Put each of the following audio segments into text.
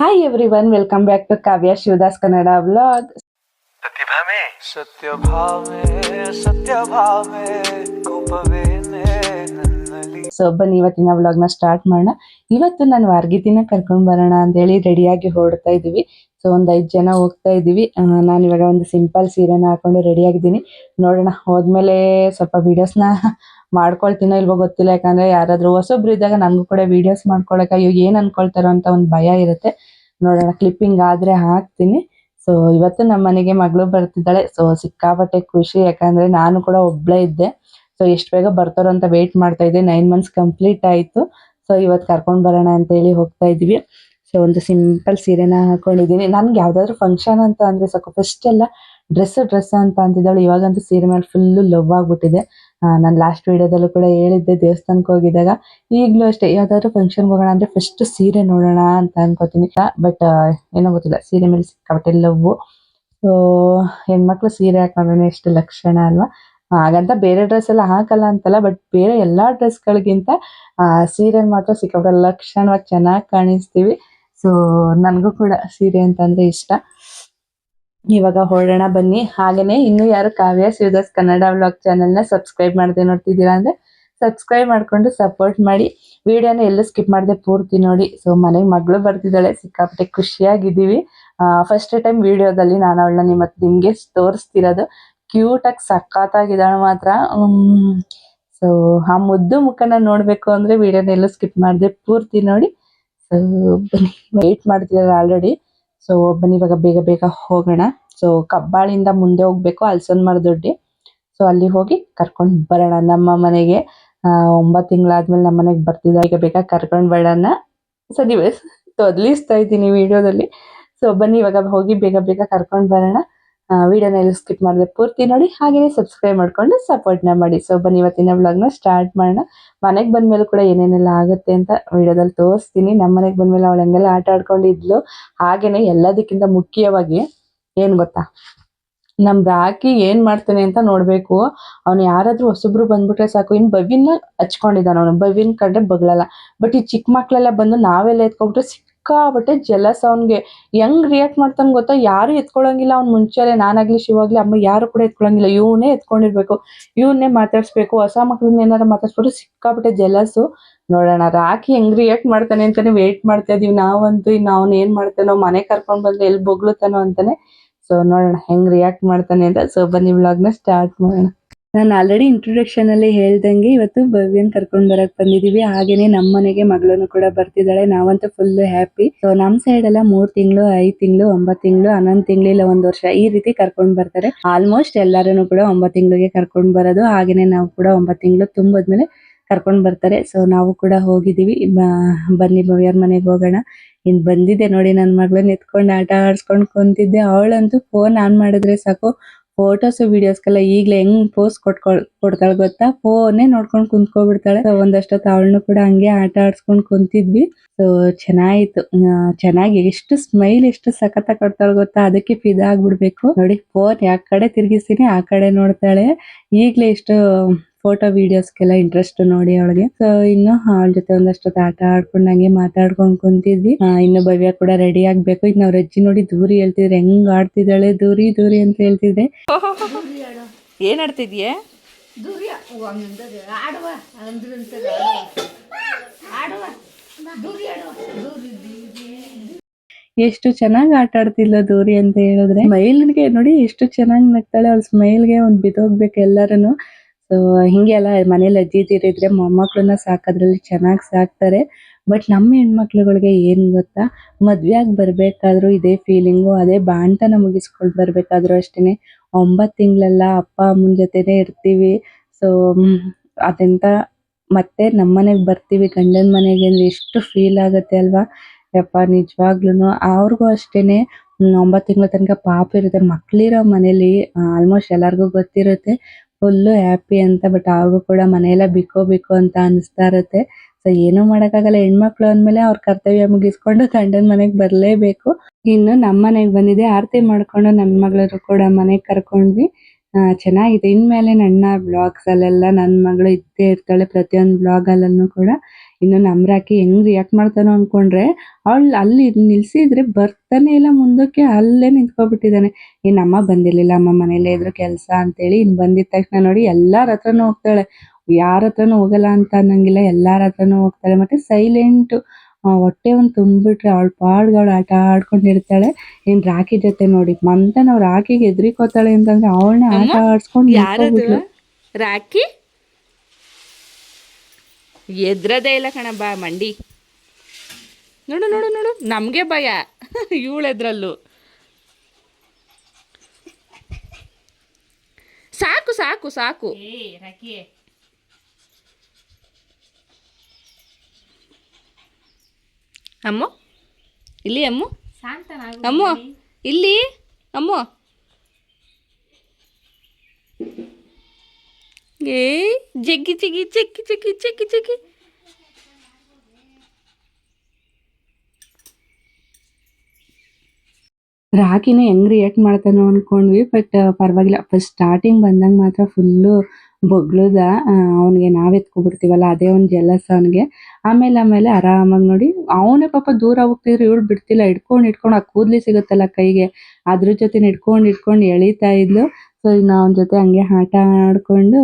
Hi everyone welcome back to Kavya Shivadas Kannada vlog so ಬನ್ನಿ ಇವತ್ತಿನ ವ್ಲಾಗ್ನ start ಮಾಡೋಣ. ಇವತ್ತು ನಾನು ವಾರ್ಗಿತಿನ ಕರ್ಕೊಂಡು ಬರೋಣ ಅಂತೇಳಿ ರೆಡಿಯಾಗಿ ಹೊರಡ್ತಾ ಇದೀವಿ. ಸೊ ಒಂದು ಐದು ಜನ ಹೋಗ್ತಾ ಇದೀವಿ. ನಾನು ಇವಾಗ ಒಂದು ಸಿಂಪಲ್ ಸೀರೆನ ಹಾಕೊಂಡು ರೆಡಿಯಾಗಿದ್ದೀನಿ ನೋಡೋಣ ಹೋದ್ಮೇಲೆ ಸ್ವಲ್ಪ ವಿಡಿಯೋಸ್ನ ಮಾಡ್ಕೊಳ್ತೀನೋ ಇಲ್ವೋ ಗೊತ್ತಿಲ್ಲ. ಯಾಕಂದ್ರೆ ಯಾರಾದ್ರೂ ಹೊಸೊಬ್ರು ಇದ್ದಾಗ ನಮಗೂ ಕೂಡ ವಿಡಿಯೋಸ್ ಮಾಡ್ಕೊಳಕ ಅಯ್ಯೋ, ಏನ್ ಅನ್ಕೊಳ್ತಾರೋ ಅಂತ ಒಂದು ಭಯ ಇರುತ್ತೆ. ನೋಡೋಣ ಕ್ಲಿಪ್ಪಿಂಗ್ ಆದ್ರೆ ಹಾಕ್ತೀನಿ. ಸೊ ಇವತ್ತು ನಮ್ಮ ಮನೆಗೆ ಮಗಳು ಬರ್ತಿದ್ದಾಳೆ. ಸೊ ಸಿಕ್ಕಾಪಟ್ಟೆ ಖುಷಿ. ಯಾಕಂದ್ರೆ ನಾನು ಕೂಡ ಒಬ್ಳೇ ಇದ್ದೆ. ಸೊ ಎಷ್ಟು ಬೇಗ ಬರ್ತಾರೋ ಅಂತ ವೇಟ್ ಮಾಡ್ತಾ ಇದ್ದೆ. ನೈನ್ ಮಂತ್ಸ್ ಕಂಪ್ಲೀಟ್ ಆಯಿತು. ಸೊ ಇವತ್ತು ಕರ್ಕೊಂಡು ಬರೋಣ ಅಂತ ಹೇಳಿ ಹೋಗ್ತಾ ಇದ್ವಿ. ಸೊ ಒಂದು ಸಿಂಪಲ್ ಸೀರೆನ ಹಾಕೊಂಡಿದ್ದೀನಿ. ನನ್ಗೆ ಯಾವ್ದಾದ್ರು ಫಂಕ್ಷನ್ ಅಂತ ಅಂದ್ರೆ ಸಾಕು. ಫಸ್ಟ್ ಎಲ್ಲ ಡ್ರೆಸ್ ಡ್ರೆಸ್ ಅಂತ ಅಂತಿದ್ದಾಳು. ಇವಾಗಂತೂ ಸೀರೆ ಮೇಲೆ ಫುಲ್ಲು ಲವ್ ಆಗ್ಬಿಟ್ಟಿದೆ. ನಾನು ಲಾಸ್ಟ್ ವಿಡಿಯೋದಲ್ಲೂ ಕೂಡ ಹೇಳಿದ್ದೆ, ದೇವಸ್ಥಾನಕ್ಕೆ ಹೋಗಿದ್ದಾಗ ಈಗಲೂ ಅಷ್ಟೇ, ಯಾವ್ದಾದ್ರು ಫಂಕ್ಷನ್ ಹೋಗೋಣ ಅಂದ್ರೆ ಫಸ್ಟ್ ಸೀರೆ ನೋಡೋಣ ಅಂತ ಅನ್ಕೋತೀನಿ. ಬಟ್ ಏನೋ ಗೊತ್ತಿಲ್ಲ, ಸೀರೆ ಮೇಲೆ ಸಿಕ್ಕಾಪಟ್ಟೆ ಲವ್ ಸೊ ಹೆಣ್ಮಕ್ಳು ಸೀರೆ ಹಾಕೊಂಡ್ರೆ ಎಷ್ಟು ಲಕ್ಷಣ ಅಲ್ವಾ? ಹಾಗಂತ ಬೇರೆ ಡ್ರೆಸ್ ಎಲ್ಲ ಹಾಕಲ್ಲ ಅಂತಲ್ಲ ಬಟ್ ಬೇರೆ ಎಲ್ಲಾ ಡ್ರೆಸ್ಗಳಿಗಿಂತ ಸೀರೆ ಮಾತ್ರ ಸಿಕ್ಕಾಪಟ್ಟೆ ಲಕ್ಷಣವಾಗಿ ಚೆನ್ನಾಗಿ ಕಾಣಿಸ್ತೀವಿ. ಸೊ ನನಗೂ ಕೂಡ ಸೀರೆ ಅಂತಂದ್ರೆ ಇಷ್ಟ. ಇವಾಗ ಹೊರಡೋಣ ಬನ್ನಿ. ಹಾಗೇನೆ ಇನ್ನು ಯಾರು ಕಾವ್ಯ ಶಿವದಾಸ್ ಕನ್ನಡ ವ್ಲಾಗ್ ಚಾನೆಲ್ನ ಸಬ್ಸ್ಕ್ರೈಬ್ ಮಾಡದೆ ನೋಡ್ತಿದ್ದೀರಾ ಅಂದ್ರೆ ಸಬ್ಸ್ಕ್ರೈಬ್ ಮಾಡ್ಕೊಂಡು ಸಪೋರ್ಟ್ ಮಾಡಿ. ವಿಡಿಯೋನ ಎಲ್ಲೂ ಸ್ಕಿಪ್ ಮಾಡದೆ ಪೂರ್ತಿ ನೋಡಿ. ಸೊ ಮನೆಗೆ ಮಗಳು ಬರ್ತಿದ್ದಾಳೆ. ಸಿಕ್ಕಾಪಟ್ಟೆ ಖುಷಿಯಾಗಿದ್ದೀವಿ. ಫಸ್ಟ್ ಟೈಮ್ ವಿಡಿಯೋದಲ್ಲಿ ನಾನು ಅವಳನ್ನ ನಿಮ್ಮ ನಿಮಗೆ ತೋರಿಸ್ತಿರೋದು. ಕ್ಯೂಟಾಗಿ ಸಖತ್ತಾಗಿದ್ದಾಳೆ ಮಾತ್ರ. ಸೊ ಆ ಮುದ್ದು ಮುಖನ ನೋಡಬೇಕು ಅಂದ್ರೆ ವಿಡಿಯೋನ ಎಲ್ಲೂ ಸ್ಕಿಪ್ ಮಾಡದೆ ಪೂರ್ತಿ ನೋಡಿ. ಸೊ ಬನ್ನಿ. ವೆಯ್ಟ್ ಮಾಡ್ತಿದ್ದಾರೆ ಆಲ್ರೆಡಿ ಸೊ ಬನ್ನಿ, ಇವಾಗ ಬೇಗ ಬೇಗ ಹೋಗೋಣ. ಸೊ ಕಬ್ಬಾಳಿಂದ ಮುಂದೆ ಹೋಗ್ಬೇಕು ಅಲ್ಸನ್ ಮರದೊಡ್ಡಿ ಸೊ ಅಲ್ಲಿ ಹೋಗಿ ಕರ್ಕೊಂಡು ಬರೋಣ ನಮ್ಮ ಮನೆಗೆ. ಒಂಬತ್ ಒಂಬತ್ತು ತಿಂಗಳಾದ್ಮೇಲೆ ನಮ್ಮ ಮನೆಗೆ ಬರ್ತಿದ್ದ ಈಗ ಬೇಗ ಕರ್ಕೊಂಡು ಬರೋಣ. ಸರಿ ತೊದ್ಲಿಸ್ತಾ ಇದ್ದೀನಿ ವಿಡಿಯೋದಲ್ಲಿ. ಸೊ ಬನ್ನಿ, ಇವಾಗ ಹೋಗಿ ಬೇಗ ಬೇಗ ಕರ್ಕೊಂಡು ಬರೋಣ. ವಿಡಿಯೋನ ಎಲ್ಲ ಸ್ಕಿಪ್ ಮಾಡಿದೆ ಪೂರ್ತಿ ನೋಡಿ. ಹಾಗೆಯೇ ಸಬ್ಸ್ಕ್ರೈಬ್ ಮಾಡ್ಕೊಂಡು ಸಪೋರ್ಟ್ನ ಮಾಡಿ. ಸೊ ಬನ್ನಿ, ಇವತ್ತಿನ ವ್ಲಾಗ್ನ ಸ್ಟಾರ್ಟ್ ಮಾಡೋಣ. ಮನೆಗೆ ಬಂದ್ಮೇಲೆ ಕೂಡ ಏನೇನೆಲ್ಲ ಆಗುತ್ತೆ ಅಂತ ವಿಡಿಯೋದಲ್ಲಿ ತೋರಿಸ್ತೀನಿ. ನಮ್ಮ ಮನೆಗೆ ಬಂದ್ಮೇಲೆ ಅವಳು ಹೆಂಗೆಲ್ಲ ಆಟ ಆಡ್ಕೊಂಡಿದ್ಲು, ಹಾಗೇನೆ ಎಲ್ಲದಕ್ಕಿಂತ ಮುಖ್ಯವಾಗಿ ಏನ್ ಗೊತ್ತಾ? ನಮ್ ರಾಕಿ ಏನ್ ಮಾಡ್ತಾನೆ ಅಂತ ನೋಡ್ಬೇಕು. ಅವ್ನು ಯಾರಾದ್ರೂ ಹೊಸಬ್ರು ಬಂದ್ಬಿಟ್ರೆ ಸಾಕು. ಇನ್ ಬವಿನ ಹಚ್ಕೊಂಡಿದ್ದಾನೆ ಅವನು. ಬವಿನ್ ಕಂಡ್ರೆ ಬಗ್ಲಲ್ಲ ಬಟ್ ಈ ಚಿಕ್ಕ ಮಕ್ಕಳೆಲ್ಲ ಬಂದು ನಾವೆಲ್ಲ ಎತ್ಕೊಬಿಟ್ರೆ ಸಿಕ್ಕಾಬಟ್ಟೆ ಜಲಸ್ ಅವ್ನ್ಗೆ. ಹೆಂಗ್ ರಿಯಾಕ್ಟ್ ಮಾಡ್ತಾನೆ ಗೊತ್ತಾ? ಯಾರು ಎತ್ಕೊಳಂಗಿಲ್ಲ ಅವ್ನ್ ಮುಂಚೆಲೆ ನಾನಾಗ್ಲಿ ಶಿವಾಗ್ಲಿ ಅಮ್ಮ ಯಾರು ಕೂಡ ಎತ್ಕೊಳಂಗಿಲ್ಲ. ಇವನೇ ಎತ್ಕೊಂಡಿರ್ಬೇಕು. ಇವನ್ನೇ ಮಾತಾಡ್ಸ್ಬೇಕು. ಹೊಸ ಮಕ್ಳನ್ನ ಏನಾರು ಮಾತಾಡ್ಸ್ಬಿಟ್ಟು ಸಿಕ್ಕಾಬಿಟ್ಟೆ ಜಲಸು ನೋಡೋಣ ರಾಕಿ ಹೆಂಗ್ ರಿಯಾಕ್ಟ್ ಮಾಡ್ತಾನೆ ಅಂತಾನೆ ವೇಟ್ ಮಾಡ್ತಾ ಇದೀವಿ ನಾವಂತೂ. ಇನ್ನು ಅವ್ನು ಏನ್ ಮಾಡ್ತಾನೋ, ಮನೆ ಕರ್ಕೊಂಡ್ ಬಂದ್ರೆ ಎಲ್ಲಿ ಬೊಗ್ಳುತ್ತಾನೋ ಅಂತಾನೆ. ಸೊ ನೋಡೋಣ, ಹೆಂಗ್ ರಿಯಾಕ್ಟ್ ಮಾಡ್ತಾನೆ ಅಂತ. ಸೊ ಬನ್ನಿ ವ್ಲಾಗ್ನ ಸ್ಟಾರ್ಟ್ ಮಾಡೋಣ. ನಾನು ಆಲ್ರೆಡಿ ಇಂಟ್ರೊಡಕ್ಷನ್ ಅಲ್ಲಿ ಹೇಳ್ದಂಗೆ ಇವತ್ತು ಭವ್ಯನ್ ಕರ್ಕೊಂಡ್ ಬರಕ್ ಬಂದಿದೀವಿ. ಹಾಗೇನೆ ನಮ್ಮ ಮನೆಗೆ ಮಗಳನ್ನು ಕೂಡ ಬರ್ತಿದ್ದಾಳೆ. ನಾವಂತೂ ಫುಲ್ ಹ್ಯಾಪಿ ಸೊ ನಮ್ ಸೈಡ್ ಎಲ್ಲ ಮೂರ್ ತಿಂಗಳು, ಐದ್ ತಿಂಗಳು ಒಂಬತ್ ತಿಂಗಳು, ಹನ್ನೊಂದ್ ತಿಂಗಳು ಇಲ್ಲ ಒಂದ್ ವರ್ಷ ಈ ರೀತಿ ಕರ್ಕೊಂಡ್ ಬರ್ತಾರೆ. ಆಲ್ಮೋಸ್ಟ್ ಎಲ್ಲಾರನ್ನು ಕೂಡ ಒಂಬತ್ ತಿಂಗಳಿಗೆ ಕರ್ಕೊಂಡ್ ಬರೋದು. ಹಾಗೇನೆ ನಾವು ಕೂಡ ಒಂಬತ್ ತಿಂಗಳು ತುಂಬದ್ಮೇಲೆ ಕರ್ಕೊಂಡ್ ಬರ್ತಾರೆ. ಸೊ ನಾವು ಕೂಡ ಹೋಗಿದೀವಿ. ಬನ್ನಿ ಭವ್ಯರ್ ಮನೆಗೆ ಹೋಗೋಣ. ಇನ್ ಬಂದಿದೆ ನೋಡಿ ನನ್ನ ಮಗಳನ್ನ ಎತ್ಕೊಂಡು ಆಟ ಆಡ್ಸ್ಕೊಂಡ್ ಕುಂತಿದ್ದೆ. ಅವಳಂತೂ ಫೋನ್ ಆನ್ ಮಾಡಿದ್ರೆ ಸಾಕು. ಫೋಟೋಸ್ ವಿಡಿಯೋಸ್ಗೆಲ್ಲ ಈಗ್ಲೇ ಹೆಂಗ್ ಪೋಸ್ ಕೊಟ್ಕೊಳ್ ಕೊಡ್ತಾಳೆ ಗೊತ್ತಾ? ಫೋನೇ ನೋಡ್ಕೊಂಡು ಕುಂತ್ಕೊಬಿಡ್ತಾಳೆ. ಒಂದಷ್ಟೊತ್ತು ಅವಳನ್ನು ಕೂಡ ಹಂಗೆ ಆಟ ಆಡ್ಸ್ಕೊಂಡ್ ಕುಂತಿದ್ವಿ. ಸೊ ಚೆನ್ನಾಗಿತ್ತು ಚೆನ್ನಾಗಿ ಎಷ್ಟು ಸ್ಮೈಲ್ ಎಷ್ಟು ಸಖತ್ತ ಕೊಡ್ತಾಳೆ ಗೊತ್ತಾ? ಅದಕ್ಕೆ ಫಿದಾ ಆಗ್ಬಿಡ್ಬೇಕು. ನೋಡಿ ಫೋನ್ ಯಾವ ಕಡೆ ತಿರ್ಗಿಸ್ತೀನಿ, ಆ ಕಡೆ ನೋಡ್ತಾಳೆ. ಈಗ್ಲೇ ಎಷ್ಟು ಫೋಟೋ ವಿಡಿಯೋಸ್ಗೆಲ್ಲ ಇಂಟ್ರೆಸ್ಟ್ ನೋಡಿ ಅವಳಿಗೆ. ಸೊ ಇನ್ನು ಅವಳ ಜೊತೆ ಒಂದಷ್ಟೊತ್ತು ಆಟ ಆಡ್ಕೊಂಡು ಹಂಗೆ ಮಾತಾಡ್ಕೊಂಡ್ ಕುಂತಿದ್ವಿ. ಇನ್ನು ಭವ್ಯ ಕೂಡ ರೆಡಿ ಆಗ್ಬೇಕು. ಇನ್ನು ಅವ್ರ ಅಜ್ಜಿ ನೋಡಿ ದೂರಿ ಹೇಳ್ತಿದ್ರೆ. ಹೆಂಗ್ ಆಡ್ತಿದ್ದಾಳೆ? ದೂರಿ ದೂರಿ ಅಂತ ಹೇಳ್ತಿದ್ರೆ. ಏನ್ ಆಡ್ತಿದ್ಯೆ? ಎಷ್ಟು ಚೆನ್ನಾಗಿ ಆಟ ಆಡ್ತಿಲ್ಲ ದೂರಿ ಅಂತ ಹೇಳಿದ್ರೆ. ಸ್ಮೈಲ್ಗೆ ನೋಡಿ ಎಷ್ಟು ಚೆನ್ನಾಗಿ ನಗ್ತಾಳೆ. ಅವ್ಳ ಸ್ಮೈಲ್ಗೆ ಒಂದ್ ಬಿದ್ದೋಗ್ಬೇಕು ಎಲ್ಲಾರನು. ಸೊ ಹಿಂಗೆ ಎಲ್ಲ ಮನೇಲಿ ಅಜ್ಜಿ ತೀರಿದ್ರೆ ಮೊಮ್ಮಕ್ಕಳನ್ನ ಸಾಕೋದ್ರಲ್ಲಿ ಚೆನ್ನಾಗಿ ಸಾಕ್ತಾರೆ. ಬಟ್ ನಮ್ಮ ಹೆಣ್ಮಕ್ಳುಗಳಿಗೆ ಏನ್ ಗೊತ್ತಾ? ಮದ್ವೆ ಆಗಿ ಬರ್ಬೇಕಾದ್ರೂ ಇದೇ ಫೀಲಿಂಗು ಅದೇ ಬಾಣ್ತನ ಮುಗಿಸ್ಕೊಂಡ್ ಬರ್ಬೇಕಾದ್ರು ಅಷ್ಟೇನೆ. ಒಂಬತ್ ತಿಂಗಳೆಲ್ಲ ಅಪ್ಪ, ಅಮ್ಮನ ಜೊತೆನೆ ಇರ್ತೀವಿ. ಸೊ ಅದೆಂತ? ಮತ್ತೆ ನಮ್ಮನೆಗ್ ಬರ್ತೀವಿ, ಗಂಡನ ಮನೆಗೆ ಅಂದ್ರೆ ಎಷ್ಟು ಫೀಲ್ ಆಗುತ್ತೆ ಅಲ್ವಾ? ಯಪ್ಪ ನಿಜವಾಗ್ಲೂ ಅವ್ರಿಗೂ ಅಷ್ಟೇನೆ ಒಂಬತ್ ಒಂಬತ್ತು ತಿಂಗಳ ತನಕ ಪಾಪ ಇರುತ್ತೆ. ಮಕ್ಳಿರೋ ಮನೇಲಿ ಆಲ್ಮೋಸ್ಟ್ ಎಲ್ಲರಿಗೂ ಗೊತ್ತಿರುತ್ತೆ. ಫುಲ್ಲು ಹ್ಯಾಪಿ ಅಂತ ಬಟ್ ಅವ್ರಿಗೂ ಕೂಡ ಮನೆಯೆಲ್ಲ ಬಿಕೋ ಬಿಕೋ ಅಂತ ಅನಿಸ್ತಾ ಇರುತ್ತೆ. ಸೊ ಏನು ಮಾಡೋಕ್ಕಾಗಲ್ಲ. ಹೆಣ್ಮಕ್ಳು ಅಂದ್ಮೇಲೆ ಅವ್ರ ಕರ್ತವ್ಯ ಮುಗಿಸ್ಕೊಂಡು ಗಂಡನ ಮನೆಗೆ ಬರಲೇಬೇಕು. ಇನ್ನು ನಮ್ಮ ಮನೆಗೆ ಬಂದಿದೆ ಆರತಿ ಮಾಡ್ಕೊಂಡು ನನ್ನ ಮಗಳರು ಕೂಡ ಮನೆಗೆ ಕರ್ಕೊಂಡ್ವಿ. ಚೆನ್ನಾಗಿದೆ. ಇನ್ಮೇಲೆ ನನ್ನ ಬ್ಲಾಗ್ಸ್ ಅಲ್ಲೆಲ್ಲ ನನ್ನ ಮಗಳು ಇದ್ದೇ ಇರ್ತಾಳೆ. ಪ್ರತಿಯೊಂದು ಬ್ಲಾಗ್ ಅಲ್ಲೂ ಕೂಡ. ಇನ್ನು ನಮ್ರಾಕಿ ಹೆಂಗ್ ರಿಯಾಕ್ಟ್ ಮಾಡ್ತಾನೋ ಅನ್ಕೊಂಡ್ರೆ ಅವಳು ಅಲ್ಲಿ ನಿಲ್ಸಿದ್ರೆ ಬರ್ತಾನೆ ಇಲ್ಲ ಮುಂದಕ್ಕೆ ಅಲ್ಲೇ ನಿಂತ್ಕೊಬಿಟ್ಟಿದ್ದಾನೆ. ಇನ್ನು ಅಮ್ಮ ಬಂದಿರ್ಲಿಲ್ಲ ಅಮ್ಮ ಮನೇಲೇ ಇದ್ರು ಕೆಲಸ ಅಂತೇಳಿ ಇನ್ನು ಬಂದಿದ ತಕ್ಷಣ ನೋಡಿ ಎಲ್ಲರ ಹತ್ರನೂ ಹೋಗ್ತಾಳೆ. ಯಾರ ಹತ್ರನೂ ಹೋಗಲ್ಲ ಅಂತ ಅನ್ನಂಗಿಲ್ಲ ಎಲ್ಲರ ಹತ್ರನೂ ಹೋಗ್ತಾಳೆ. ಮತ್ತೆ ಸೈಲೆಂಟ್ ಹೊಟ್ಟೆ ಒಂದು ತುಂಬಿಟ್ರೆ ಅವಳು ಪಾಡ್ಗಳು ಅವಳು ಆಟ ಆಡ್ಕೊಂಡಿರ್ತಾಳೆ. ಇನ್ ರಾಖಿ ಜೊತೆ ನೋಡಿ ಮಂತನ ನಾವು ರಾಕಿಗೆ ಎದ್ರಿಕೋತಾಳೆ ಅಂತಂದ್ರೆ ಅವಳನ್ನ ಆಟ ಆಡ್ಸ್ಕೊಂಡು ರಾಕಿ. ರಾಖಿ? ಎದ್ರದೇ ಇಲ್ಲ ಕಣ ಬಾ ಮಂಡಿ. ನೋಡು ನೋಡು ನೋಡು. ನಮಗೆ ಭಯ. ಇವಳೆದ್ರಲ್ಲೂ ಸಾಕು ಸಾಕು ಸಾಕು. ಅಮ್ಮ? ಇಲ್ಲಿ ಅಮ್ಮ? ಅಮ್ಮ ಇಲ್ಲಿ ಅಮ್ಮ. ಏ ಜಗ್ಗಿ ಜಗ್ಗಿ ಜಗ್ಗಿ ಜಗ್ಗಿ ಜಗ್ಗಿ ಜಗ್ಗಿ. ರಾಕಿನ ಹೆಂಗ್ ರಿಯಾಕ್ಟ್ ಮಾಡ್ತಾನೋ ಅನ್ಕೊಂಡ್ವಿ ಬಟ್ ಪರವಾಗಿಲ್ಲ. ಫಸ್ಟ್ ಸ್ಟಾರ್ಟಿಂಗ್ ಬಂದಾಗ ಮಾತ್ರ ಫುಲ್ಲು ಬೊಗ್ಳದ. ಅವನಿಗೆ ನಾವ್ ಎತ್ಕೊಬಿಡ್ತೀವಲ್ಲ, ಅದೇ ಒಂದು ಜಲಸ ಅವನಿಗೆ. ಆಮೇಲೆ ಆಮೇಲೆ ಆರಾಮಾಗಿ ನೋಡಿ, ಅವನೇ ಪಾಪ ದೂರ ಹೋಗ್ತಿದ್ರು, ಇವಳು ಬಿಡ್ತಿಲ್ಲ. ಇಟ್ಕೊಂಡು ಇಟ್ಕೊಂಡು ಆ ಕೂದ್ಲಿ ಸಿಗುತ್ತಲ್ಲ ಕೈಗೆ. ಅದ್ರ ಜೊತೆ ಇಟ್ಕೊಂಡು ಇಟ್ಕೊಂಡು ಎಳಿತಾ ಇದ್ಲು. ಸೊ ಇನ್ನು ಅವನ ಜೊತೆ ಹಂಗೆ ಆಟ ಆಡ್ಕೊಂಡು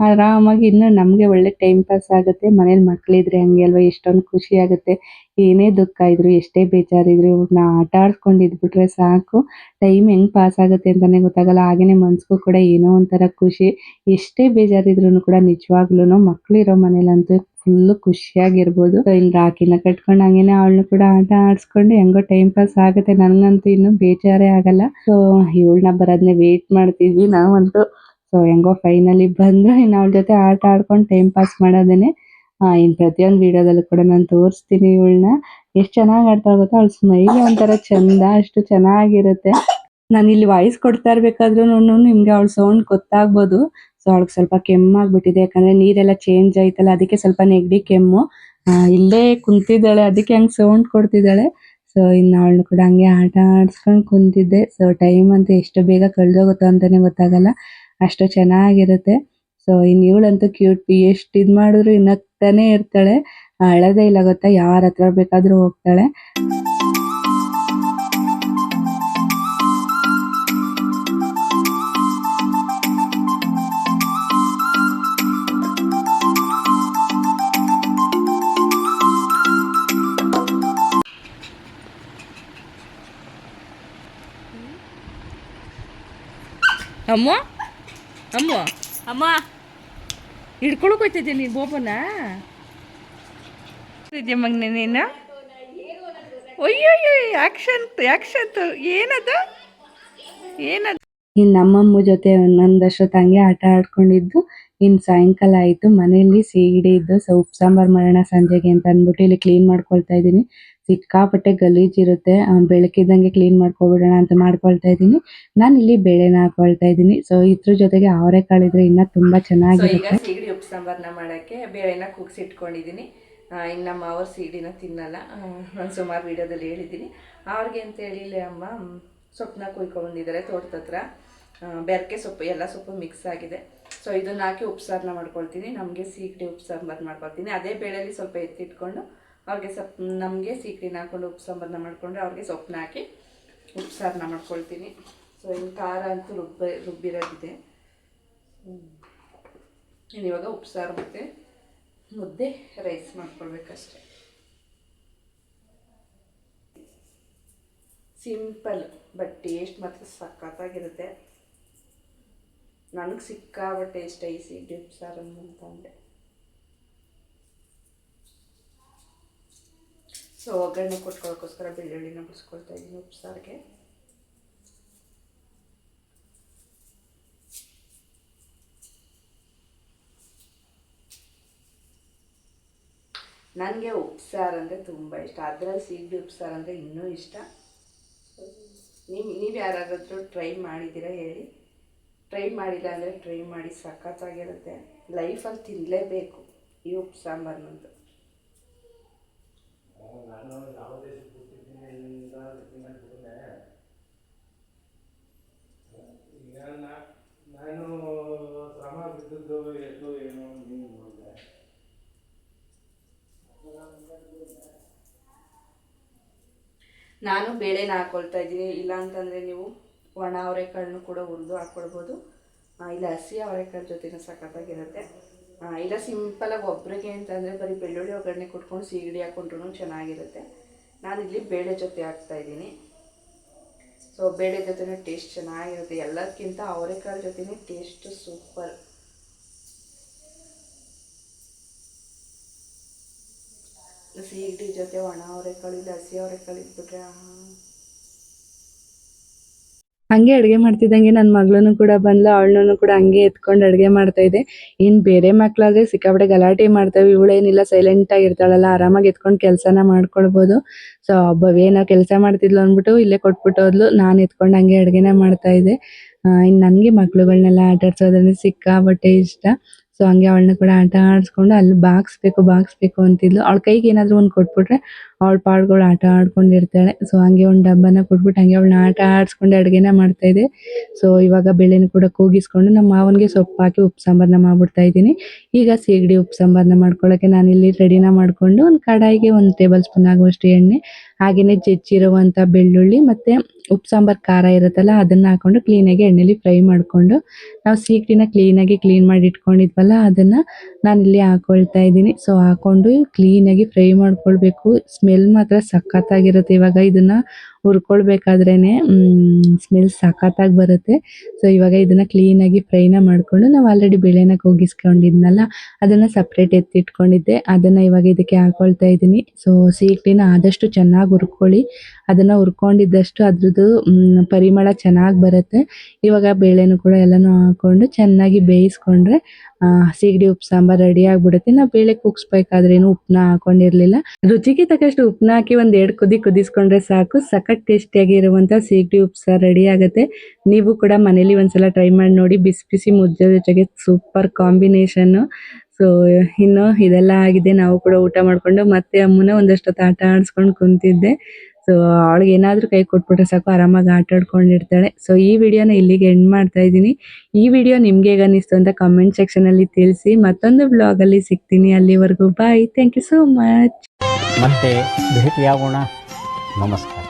ಆರಾಮಾಗಿ ಇನ್ನು ನಮಗೆ ಒಳ್ಳೆ ಟೈಮ್ ಪಾಸ್ ಆಗುತ್ತೆ. ಮನೇಲಿ ಮಕ್ಕಳಿದ್ರೆ ಹಂಗೆ ಅಲ್ವಾ? ಎಷ್ಟೊಂದು ಖುಷಿ ಆಗುತ್ತೆ. ಏನೇ ದುಃಖ ಇದ್ರು, ಎಷ್ಟೇ ಬೇಜಾರಿದ್ರು ಇವ್ರನ್ನ ಆಟ ಆಡ್ಸ್ಕೊಂಡು ಇದ್ಬಿಟ್ರೆ ಸಾಕು. ಟೈಮ್ ಹೆಂಗ್ ಪಾಸ್ ಆಗುತ್ತೆ ಅಂತಾನೆ ಗೊತ್ತಾಗಲ್ಲ. ಹಾಗೇನೆ ಮನ್ಸ್ಗೂ ಕೂಡ ಏನೋ ಒಂಥರ ಖುಷಿ. ಎಷ್ಟೇ ಬೇಜಾರಿದ್ರು ಕೂಡ ನಿಜವಾಗ್ಲೂ ಮಕ್ಕಳಿರೋ ಮನೇಲಂತೂ ಫುಲ್ಲು ಖುಷಿಯಾಗಿರ್ಬೋದು. ಇಲ್ಲಿ ರಾಕಿನ ಕಟ್ಕೊಂಡು ಹಂಗೇನೆ ಅವಳನ್ನು ಕೂಡ ಆಟ ಆಡಿಸ್ಕೊಂಡು ಹೆಂಗೋ ಟೈಮ್ ಪಾಸ್ ಆಗುತ್ತೆ. ನನಗಂತೂ ಇನ್ನು ಬೇಜಾರೇ ಆಗಲ್ಲ. ಸೊ ಇವಳನ್ನ ಬರೋದನ್ನೇ ವೇಟ್ ಮಾಡ್ತಿದ್ವಿ ನಾವಂತೂ. ಸೊ ಹೆಂಗೋ ಫೈನಲಿ ಬಂದ್ರು ಇನ್ನು ಅವಳ ಜೊತೆ ಆಟ ಆಡ್ಕೊಂಡು ಟೈಮ್ ಪಾಸ್ ಮಾಡೋದೇನೆ ಆ, ಇನ್ ಪ್ರತಿಯೊಂದು ವಿಡಿಯೋದಲ್ಲೂ ಕೂಡ ನಾನು ತೋರಿಸ್ತೀನಿ ಇವಳನ್ನ. ಎಷ್ಟು ಚೆನ್ನಾಗಿ ಆಡ್ತಾ ಗೊತ್ತಾ? ಅವಳು ಸ್ಮೈಲ್ ಒಂಥರ ಚಂದ ಅಷ್ಟು ಚೆನ್ನಾಗಿರುತ್ತೆ. ನಾನು ಇಲ್ಲಿ ವಾಯ್ಸ್ ಕೊಡ್ತಾ ಇರ್ಬೇಕಾದ್ರೂ ನಿಮ್ಗೆ ಅವಳ ಸೌಂಡ್ ಗೊತ್ತಾಗ್ಬೋದು. ಸೊ ಅವಳಿಗೆ ಸ್ವಲ್ಪ ಕೆಮ್ಮಾಗ್ಬಿಟ್ಟಿದೆ ಯಾಕಂದ್ರೆ ನೀರೆಲ್ಲ ಚೇಂಜ್ ಆಯ್ತಲ್ಲ, ಅದಕ್ಕೆ ಸ್ವಲ್ಪ ನೆಗಡಿ, ಕೆಮ್ಮು. ಇಲ್ಲೇ ಕುಂತಿದ್ದಾಳೆ. ಅದಕ್ಕೆ ಹಂಗೆ ಸೌಂಡ್ ಕೊಡ್ತಿದ್ದಾಳೆ. ಸೊ ಇನ್ನು ಅವಳನ್ನು ಕೂಡ ಹಂಗೆ ಆಟ ಆಡ್ಸ್ಕೊಂಡು ಕುಂತಿದ್ದೆ. ಸೊ ಟೈಮ್ ಅಂತ ಎಷ್ಟು ಬೇಗ ಕಳೆದೋಗುತ್ತೋ ಅಂತಾನೆ ಗೊತ್ತಾಗಲ್ಲ. ಅಷ್ಟು ಚೆನ್ನಾಗಿರುತ್ತೆ. ಸೊ ಇನ್ನು ಇವಳಂತೂ ಕ್ಯೂಟ್ ಎಷ್ಟು ಇದು ಮಾಡಿದ್ರು ಇನ್ನತ್ತಾನೆ ಇರ್ತಾಳೆ. ಅಳದೇ ಇಲ್ಲ ಗೊತ್ತಾ. ಯಾರ ಹತ್ರ ಬೇಕಾದ್ರೂ ಹೋಗ್ತಾಳೆ. ಅಮ್ಮ? ಅಮ್ಮ? ಅಮ್ಮ. ಹಿಡ್ಕೊಳಕ್ ಹೋಯ್ತಿದ್ದೆ ನೀನು ಬೋಬನ ಮಗನೆ ನೀನು? ಅಯ್ಯೋ ಆ್ಯಕ್ಷನ್ ಆ್ಯಕ್ಷನ್ ಏನದು? ಏನದು? ಇನ್ನು ನಮ್ಮಮ್ಮ ಜೊತೆ ಒಂದೊಂದಷ್ಟು ಹಂಗೆ ಆಟ ಆಡ್ಕೊಂಡಿದ್ದು. ಇನ್ನು ಸಾಯಂಕಾಲ ಆಯಿತು ಮನೆಯಲ್ಲಿ ಸೀಗಡಿ ಇದ್ದು ಸೊ ಸಾಂಬಾರ್ ಸಾಂಬಾರು ಮಾಡೋಣ ಸಂಜೆಗೆ ಅಂತ ಅಂದ್ಬಿಟ್ಟು ಇಲ್ಲಿ ಕ್ಲೀನ್ ಮಾಡ್ಕೊಳ್ತಾ ಇದ್ದೀನಿ. ಸಿಕ್ಕಾಪಟ್ಟೆ ಗಲೀಜ್ ಇರುತ್ತೆ ಬೆಳಕಿದ್ದಂಗೆ ಕ್ಲೀನ್ ಮಾಡ್ಕೊಬಿಡೋಣ ಅಂತ ಮಾಡ್ಕೊಳ್ತಾ ಇದ್ದೀನಿ. ನಾನು ಇಲ್ಲಿ ಬೇಳೆನ ಹಾಕೊಳ್ತಾ ಇದ್ದೀನಿ. ಸೊ ಇದ್ರ ಜೊತೆಗೆ ಅವರೆಕಾಳು ಇದ್ರೆ ಇನ್ನೂ ತುಂಬ ಚೆನ್ನಾಗಿರುತ್ತೆ. ಸೀಗಡಿ ಉಪ್ಪು ಸಾಂಬಾರನ್ನ ಮಾಡೋಕ್ಕೆ ಬೇಳೆನ ಕೂಗ್ಸಿಟ್ಕೊಂಡಿದ್ದೀನಿ. ಇನ್ನು ನಮ್ಮ ಅವ್ರ ಸೀಡಿನ ತಿನ್ನಲ್ಲ. ನಾನು ಸುಮಾರು ವೀಡಿಯೋದಲ್ಲಿ ಹೇಳಿದ್ದೀನಿ. ಅವ್ರಿಗೆ ಅಂತ ಹೇಳಿಲ್ಲ ಅಮ್ಮ ಸೊಪ್ಪನ್ನ ಕುಯ್ಕೊಂಡ್ಬಂದಿದ್ದಾರೆ ತೋಟದ ಹತ್ರ. ಬೆರಕೆ ಸೊಪ್ಪು ಎಲ್ಲ ಸೊಪ್ಪು ಮಿಕ್ಸ್ ಆಗಿದೆ. ಸೊ ಇದನ್ನ ಹಾಕಿ ಉಪ್ಸಾರನ್ನ ಮಾಡ್ಕೊಳ್ತೀನಿ. ನಮಗೆ ಸೀಗಡಿ ಉಪ್ಸಾಂಬಾರ್ ಮಾಡ್ಕೊಳ್ತೀನಿ. ಅದೇ ಬೇಳೆಯಲ್ಲಿ ಸ್ವಲ್ಪ ಎತ್ತಿಟ್ಕೊಂಡು ಅವ್ರಿಗೆ ಸ್ವಲ್ಪ ನಮಗೆ ಸೀಗಡಿನ ಹಾಕೊಂಡು ಉಪ್ಸಾಂಬಾರನ್ನ ಮಾಡಿಕೊಂಡ್ರೆ ಅವ್ರಿಗೆ ಸೊಪ್ಪನ್ನ ಹಾಕಿ ಉಪ್ಸಾರನ್ನ ಮಾಡ್ಕೊಳ್ತೀನಿ. ಸೊ ಇನ್ನು ಖಾರ ಅಂತೂ ರುಬ್ಬ, ರುಬ್ಬಿರೋದಿದೆ. ಇನ್ನು ಇವಾಗ ಉಪ್ಸಾರು ಮತ್ತು ಮುದ್ದೆ ರೈಸ್ ಮಾಡ್ಕೊಳ್ಬೇಕಷ್ಟೆ. ಸಿಂಪಲ್ ಬಟ್ ಟೇಸ್ಟ್ ಮಾತ್ರ ಸಖತ್ತಾಗಿರುತ್ತೆ. ನನಗೆ ಸಿಕ್ಕಾಬಟ್ಟೆ ಇಷ್ಟ ಈ ಸಿಗಡಿ ಉಪ್ಸಾರು ಅಂತಂದೆ ಸೊ ಒಗ್ಗರಣೆ ಕೊಟ್ಕೊಳ್ಳೋಕ್ಕೋಸ್ಕರ ಬೆಳ್ಳುಳ್ಳಿನ ಬಿಡಿಸ್ಕೊಳ್ತಾ ಇದ್ದೀನಿ ಉಪ್ಸಾರಿಗೆ ನನಗೆ ಉಪ್ಸಾರು ಅಂದರೆ ತುಂಬ ಇಷ್ಟ. ಅದರಲ್ಲಿ ಸೀಗಡಿ ಉಪ್ಸಾರು ಅಂದರೆ ಇನ್ನೂ ಇಷ್ಟ. ನೀವು ನೀವು ಯಾರಾದರೂ ಟ್ರೈ ಮಾಡಿದ್ದೀರಾ ಹೇಳಿ. ಟ್ರೈ ಮಾಡಿಲ್ಲ ಅಂದರೆ ಟ್ರೈ ಮಾಡಿ ಸಖತ್ತಾಗಿರುತ್ತೆ. ಲೈಫಲ್ಲಿ ತಿನ್ನಲೇಬೇಕು ಈ ಉಪ್ಪು ಅಂತ ನಾನು ಎಲ್ಲೋ ಏನೋ ನಾನು ಬೇಳೆನ ಹಾಕೊಳ್ತಾ ಇದ್ದೀನಿ. ಇಲ್ಲ ಅಂತಂದ್ರೆ ನೀವು? ಒಣ ಅವರೆಕಾಳನ್ನು ಕೂಡ ಹುರಿದು ಹಾಕ್ಕೊಳ್ಬೋದು ಇಲ್ಲ ಹಸಿ ಅವರೆಕಾಳು ಜೊತೆನೂ ಸಖತ್ತಾಗಿರುತ್ತೆ. ಇಲ್ಲ ಸಿಂಪಲಾಗಿ ಒಬ್ಬರಿಗೆ ಅಂತಂದರೆ ಬರೀ ಬೆಳ್ಳುಳ್ಳಿ ಒಗ್ಗರಣೆ ಕೊಟ್ಕೊಂಡು ಸೀಗಡಿ ಹಾಕ್ಕೊಂಡ್ರು ಚೆನ್ನಾಗಿರುತ್ತೆ. ನಾನು ಇಲ್ಲಿ ಬೇಳೆ ಜೊತೆ ಹಾಕ್ತಾ ಇದ್ದೀನಿ. ಸೊ ಬೇಳೆ ಜೊತೆನೇ ಟೇಸ್ಟ್ ಚೆನ್ನಾಗಿರುತ್ತೆ. ಎಲ್ಲದಕ್ಕಿಂತ ಅವರೆಕಾಳು ಜೊತೆನೇ ಟೇಸ್ಟ್ ಸೂಪರ್. ಸೀಗಡಿ ಜೊತೆ ಒಣ ಅವರೆಕಾಳು, ಇಲ್ಲ ಹಸಿ ಅವರೆಕಾಳು ಇದ್ಬಿಟ್ರೆ, ಆಹಾ. ಹಂಗೆ ಅಡುಗೆ ಮಾಡ್ತಿದ್ದಂಗೆ ನನ್ನ ಮಗಳೂ ಕೂಡ ಬಂದ್ಲು, ಅವಳನ್ನೂ ಕೂಡ ಹಂಗೆ ಎತ್ಕೊಂಡು ಅಡುಗೆ ಮಾಡ್ತಾ ಇದ್ದೆ. ಇನ್ನು ಬೇರೆ ಮಕ್ಕಳಾದ್ರೆ ಸಿಕ್ಕಾಪಟ್ಟೆ ಗಲಾಟೆ ಮಾಡ್ತವೆ, ಇವಳೇನಿಲ್ಲ ಸೈಲೆಂಟ್ ಆಗಿರ್ತಾಳಲ್ಲ ಆರಾಮಾಗಿ ಎತ್ಕೊಂಡು ಕೆಲಸನ ಮಾಡ್ಕೊಳ್ಬೋದು. ಸೊ ಏನೋ ಕೆಲಸ ಮಾಡ್ತಿದ್ಲು ಅಂದ್ಬಿಟ್ಟು ಇಲ್ಲೇ ಕೊಟ್ಬಿಟ್ಟು ಹೋದ್ಲು, ನಾನು ಎತ್ಕೊಂಡು ಹಂಗೆ ಅಡುಗೆನ ಮಾಡ್ತಾ ಇದ್ದೆ. ಇನ್ನು ನನಗೆ ಮಕ್ಳುಗಳನ್ನೆಲ್ಲ ಆಟ ಆಡ್ಸೋದಂದ್ರೆ ಸಿಕ್ಕಾಪಟ್ಟೆ ಇಷ್ಟ. ಸೊ ಹಂಗೆ ಅವಳನ್ನ ಕೂಡ ಆಟ ಆಡಿಸ್ಕೊಂಡು ಅಲ್ಲಿ ಬಾಗಿಸ್ಬೇಕು ಬಾಗ್ಸ್ಬೇಕು ಅಂತಿದ್ಲು. ಅವಳ ಕೈಗೆ ಏನಾದರೂ ಒಂದು ಕೊಟ್ಬಿಟ್ರೆ ಅವಳ ಪಾಡ್ಗಳು ಆಟ ಆಡ್ಕೊಂಡಿರ್ತಾಳೆ. ಸೊ ಹಂಗೆ ಒಂದು ಡಬ್ಬನ ಕೊಟ್ಬಿಟ್ಟು ಹಂಗೆ ಅವಳನ್ನ ಆಟ ಆಡ್ಸ್ಕೊಂಡು ಅಡುಗೆನ ಮಾಡ್ತಾ ಇದ್ದೆ ಸೊ ಇವಾಗ ಬೆಳೆನ ಕೂಡ ಕೂಗಿಸ್ಕೊಂಡು ನಮ್ಮ ಮಾವನಿಗೆ ಸೊಪ್ಪು ಹಾಕಿ ಉಪ್ಪು ಸಾಂಬಾರನ್ನ ಮಾಡ್ಬಿಡ್ತಾ ಇದ್ದೀನಿ. ಈಗ ಸೀಗಡಿ ಉಪ್ಪು ಸಾಂಬಾರನ್ನ ಮಾಡ್ಕೊಳ್ಳೋಕೆ ಇಲ್ಲಿ ರೆಡಿನ ಮಾಡಿಕೊಂಡು ಒಂದು ಕಡಾಯಿಗೆ ಒಂದು ಟೇಬಲ್ ಸ್ಪೂನ್ ಆಗುವಷ್ಟು ಎಣ್ಣೆ ಹಾಗೆಯೇ ಜಜ್ಜಿರುವಂಥ ಬೆಳ್ಳುಳ್ಳಿ ಮತ್ತು ಉಪ್ಪು ಸಾಂಬಾರು ಖಾರ ಇರುತ್ತಲ್ಲ ಅದನ್ನು ಹಾಕೊಂಡು ಕ್ಲೀನಾಗಿ ಎಣ್ಣೆಲಿ ಫ್ರೈ ಮಾಡಿಕೊಂಡು ನಾವು ಸೀಗಡಿನ ಕ್ಲೀನಾಗಿ ಕ್ಲೀನ್ ಮಾಡಿ ಇಟ್ಕೊಂಡಿದ್ವಲ್ಲ ಅದನ್ನು ನಾನಿಲ್ಲಿ ಹಾಕೊಳ್ತಾ ಇದ್ದೀನಿ. ಸೊ ಹಾಕೊಂಡು ಕ್ಲೀನಾಗಿ ಫ್ರೈ ಮಾಡ್ಕೊಳ್ಬೇಕು. ಸ್ಮೆಲ್ ಮಾತ್ರ ಸಖತ್ತಾಗಿರುತ್ತೆ. ಇವಾಗ ಇದನ್ನು ಹುರ್ಕೊಳ್ಬೇಕಾದ್ರೇ ಸ್ಮೆಲ್ ಸಖತ್ತಾಗಿ ಬರುತ್ತೆ. ಸೊ ಇವಾಗ ಇದನ್ನು ಕ್ಲೀನಾಗಿ ಫ್ರೈನ ಮಾಡಿಕೊಂಡು ನಾವು ಆಲ್ರೆಡಿ ಬೇಳೆನ ಕೂಗಿಸ್ಕೊಂಡಿದ್ನಲ್ಲ, ಅದನ್ನು ಸಪ್ರೇಟ್ ಎತ್ತಿಟ್ಕೊಂಡಿದ್ದೆ. ಅದನ್ನು ಇವಾಗ ಇದಕ್ಕೆ ಹಾಕೊಳ್ತಾ ಇದ್ದೀನಿ. ಸೊ ಸೀಕ್ಲಿನ ಆದಷ್ಟು ಚೆನ್ನಾಗಿ ಹುರ್ಕೊಳ್ಳಿ. ಅದನ್ನು ಹುರ್ಕೊಂಡಿದ್ದಷ್ಟು ಅದ್ರದ್ದು ಪರಿಮಳ ಚೆನ್ನಾಗಿ ಬರುತ್ತೆ. ಇವಾಗ ಬೇಳೆನೂ ಕೂಡ ಎಲ್ಲನೂ ಹಾಕ್ಕೊಂಡು ಚೆನ್ನಾಗಿ ಬೇಯಿಸ್ಕೊಂಡ್ರೆ ಸಿಗಡಿ ಸೀಗಡಿ ಉಪ್ಪು, ಸಾಂಬಾರ್ ರೆಡಿ ಆಗಿಬಿಡುತ್ತೆ. ನಾವು ಬೇಳೆ ಕೂಗಿಸ್ಬೇಕಾದ್ರೇನು ಉಪ್ಪನ್ನ ಹಾಕೊಂಡಿರಲಿಲ್ಲ. ರುಚಿಗೆ ತಕ್ಕಷ್ಟು ಉಪ್ಪನ್ನ ಹಾಕಿ ಒಂದು ಎರಡು ಕುದಿ ಕುದಿಸ್ಕೊಂಡ್ರೆ ಸಾಕು. ಸಖತ್ ಟೇಸ್ಟಿಯಾಗಿ ಇರುವಂಥ ಸೀಗಡಿ ಉಪ್ಸಾರ್ ರೆಡಿ ಆಗುತ್ತೆ. ನೀವು ಕೂಡ ಮನೇಲಿ ಒಂದ್ಸಲ ಟ್ರೈ ಮಾಡಿ ನೋಡಿ, ಬಿಸಿ ಬಿಸಿ ಮುದ್ದೆ ಜೊತೆಗೆ ಸೂಪರ್ ಕಾಂಬಿನೇಷನ್ನು ಸೊ ಇನ್ನು ಇದೆಲ್ಲ ಆಗಿದೆ, ನಾವು ಕೂಡ ಊಟ ಮಾಡಿಕೊಂಡು ಮತ್ತೆ ಅಮ್ಮನ ಒಂದಷ್ಟು ಆಟ ಆಡಿಸ್ಕೊಂಡು ಕುಂತಿದ್ದೆ. ಸೊ ಅವಳಿಗೆ ಏನಾದರೂ ಕೈ ಕೊಟ್ಬಿಟ್ರೆ ಸಾಕು, ಆರಾಮಾಗಿ ಆಟ ಆಡ್ಕೊಂಡಿರ್ತಾಳೆ. ಸೊ ಈ ವಿಡಿಯೋನ ಇಲ್ಲಿಗೆ ಎಂಡ್ ಮಾಡ್ತಾ ಇದ್ದೀನಿ. ಈ ವಿಡಿಯೋ ನಿಮ್ಗೆ ಹೇಗೆ ಅನ್ನಿಸ್ತು ಅಂತ ಕಮೆಂಟ್ ಸೆಕ್ಷನಲ್ಲಿ ತಿಳಿಸಿ, ಮತ್ತೊಂದು ಬ್ಲಾಗಲ್ಲಿ ಸಿಗ್ತೀನಿ ಅಲ್ಲಿವರೆಗೂ. Bye thank you so much ಮತ್ತೆ ಭೇಟಿಯಾಗೋಣ ನಮಸ್ಕಾರ.